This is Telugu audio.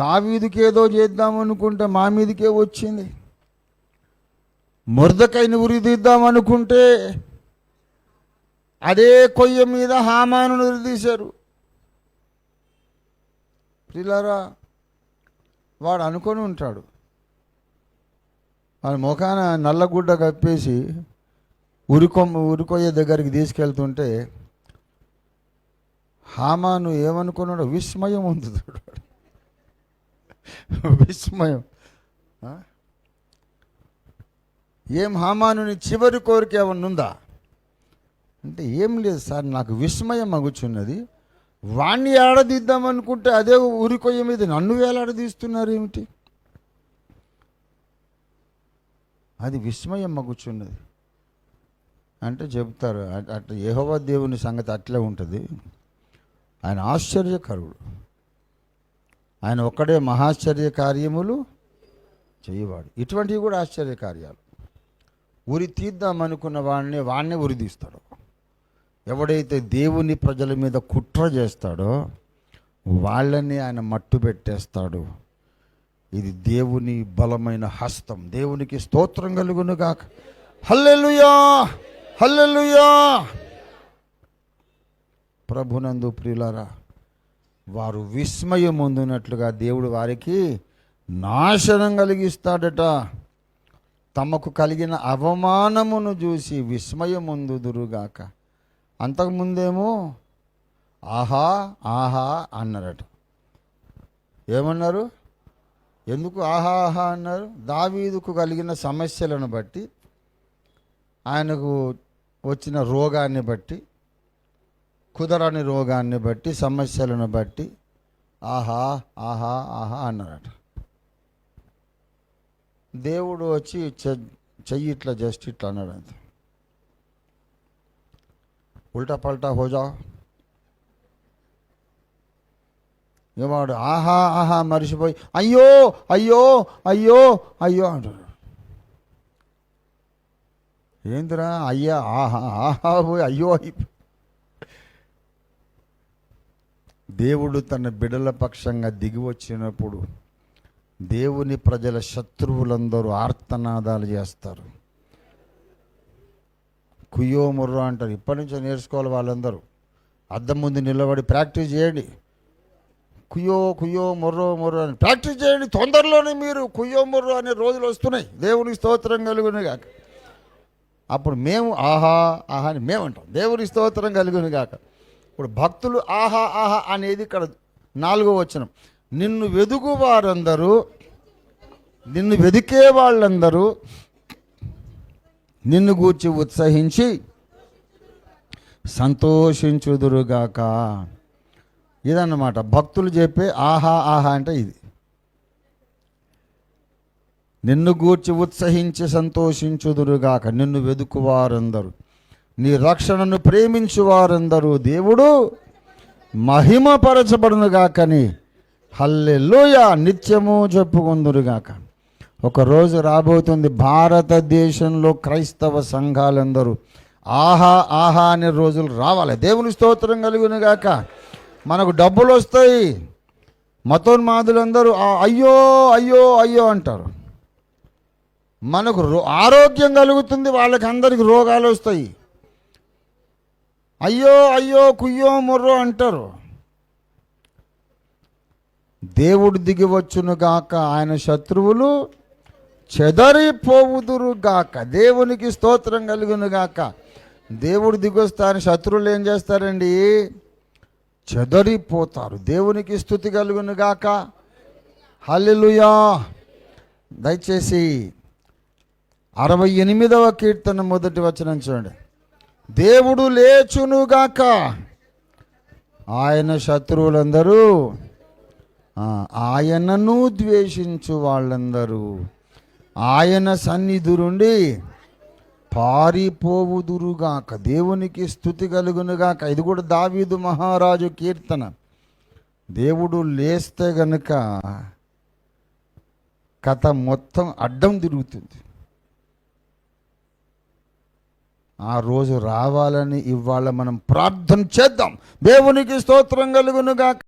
దావీదికేదో ఏదో చేద్దాం అనుకుంటే మా మీదకే వచ్చింది. మురదకైన ఉరిదిద్దాం అనుకుంటే అదే కొయ్య మీద హామాను ఉరిదీశారు పిల్లరా వాడు అనుకొని ఉంటాడు. వాడి ముఖాన నల్లగుడ్డ కప్పేసి ఉరికొమ్మ ఉరికొయ్య దగ్గరికి తీసుకెళ్తుంటే హామాను ఏమనుకున్నాడో విస్మయం ఉంది విస్మయం. ఏం హామానుని చివరి కోరిక ఏమన్నా ఉందా? అంటే ఏం లేదు సార్ నాకు విస్మయం మగుచున్నది. వాణ్ణి ఏడదీద్దాం అనుకుంటే అదే ఊరికొయ్య మీద నన్ను వేలాడదీస్తున్నారు ఏమిటి? అది విస్మయం మగుచున్నది. అంటే చెప్తారు అట్లా యహోవా దేవుని సంగతి అట్లే ఉంటుంది. ఆయన ఆశ్చర్యకరుడు. ఆయన ఒక్కడే మహాశ్చర్య కార్యములు చేయవాడు. ఇటువంటివి కూడా ఆశ్చర్య కార్యాలు. ఉరి తీద్దామనుకున్న వాడిని వాడినే ఉరితీస్తాడు ఎవడైతే దేవుని ప్రజల మీద కుట్ర చేస్తాడో వాళ్ళని ఆయన మట్టు పెట్టేస్తాడు. ఇది దేవుని బలమైన హస్తం. దేవునికి స్తోత్రం కలుగును హల్లెలుయా! హల్లెలుయా! ప్రభునందు ప్రియులారా వారు విస్మయం పొందినట్లుగా దేవుడు వారికి నాశనం కలిగిస్తాడట. తమకు కలిగిన అవమానమును చూసి విస్మయం ముందుదురుగాక అంతకుముందేమో ఆహా ఆహా అన్నారట. ఏమన్నారు? ఎందుకు ఆహా ఆహా అన్నారు? దావీదుకు కలిగిన సమస్యలను బట్టి ఆయనకు వచ్చిన రోగాన్ని బట్టి కుదరని రోగాన్ని బట్టి సమస్యలను బట్టి ఆహా ఆహా ఆహా అన్నారట. దేవుడు వచ్చి చె- చెయ్యి ఇట్లా జస్ట్ ఇట్లా అన్నాడు అంతే ఉల్టా పల్టా హోజా. ఏమాడు ఆహా ఆహా మరిసిపోయి అయ్యో అయ్యో అయ్యో అయ్యో అంటాడు ఏందిరా? అయ్యా ఆహా ఆహా పోయి అయ్యో. అయిపోయి దేవుడు తన బిడల పక్షంగా దిగి వచ్చినప్పుడు దేవుని ప్రజల శత్రువులందరూ ఆర్తనాదాలు చేస్తారు. కుయ్యో ముర్రో అంటారు. ఇప్పటి నుంచో నేర్చుకోవాలి వాళ్ళందరూ. అద్దం ముందు నిలబడి ప్రాక్టీస్ చేయండి. కుయ్యో కుయ్యో మొర్రో మొర్రో అని ప్రాక్టీస్ చేయండి. తొందరలోనే మీరు కుయ్యో మొర్రో అనే రోజులు వస్తున్నాయి. దేవునికి స్తోత్రం కలుగునుగాక అప్పుడు మేము ఆహా ఆహా అని మేము అంటాం దేవునికి స్తోత్రం కలుగును గాక. ఇప్పుడు భక్తులు ఆహా ఆహా అనేది ఇక్కడ నాలుగో వచనం. నిన్ను వెదుగు వారందరూ నిన్ను వెదికే వాళ్ళందరూ నిన్ను గూర్చి ఉత్సహించి సంతోషించుదురుగాక. ఇదన్నమాట. భక్తులు చెప్పే ఆహా ఆహా అంటే ఇది. నిన్ను గూర్చి ఉత్సహించి సంతోషించుదురుగాక. నిన్ను వెదుకువారందరూ. నీ రక్షణను ప్రేమించు వారందరూ దేవుడు మహిమపరచబడునుగాకని. హల్లెలూయ. నిత్యము చెప్పుకుందురుగాక ఒక రోజు రాబోతుంది భారతదేశంలో క్రైస్తవ సంఘాలందరూ. ఆహా ఆహా అనే రోజులు రావాలి. దేవుని స్తోత్రం కలుగునుగాక. మనకు డబ్బులు వస్తాయి మతోన్మాదులందరూ అయ్యో అయ్యో అయ్యో అంటారు. మనకు రో- ఆరోగ్యం కలుగుతుంది. వాళ్ళకి అందరికి రోగాలు వస్తాయి అయ్యో అయ్యో కుయ్యో మొర్రో అంటారు. దేవుడు దిగివచ్చునుగాక గాక ఆయన శత్రువులు చెదరిపోవుదురు గాక. దేవునికి స్తోత్రం కలుగునుగాక దేవుడు దిగొస్తా అని శత్రువులు ఏం చేస్తారండి? చెదరిపోతారు. దేవునికి స్థుతి కలుగునుగాక హల్లెలుయా. దయచేసి అరవై ఎనిమిదవ కీర్తన మొదటి వచనం చూడండి. దేవుడు లేచునుగాక. ఆయన శత్రువులందరూ ఆయనను ద్వేషించు వాళ్ళందరూ. ఆయన సన్నిధి నుండి పారిపోవుదురుగాక. దేవునికి స్థుతి కలుగునుగాక. ఇది కూడా దావీదు మహారాజు కీర్తన. దేవుడు లేస్తే గనుక కథ మొత్తం అడ్డం తిరుగుతుంది. ఆ రోజు రావాలని ఇవాళ మనం ప్రార్థన చేద్దాం. దేవునికి స్తోత్రం కలుగునుగాక.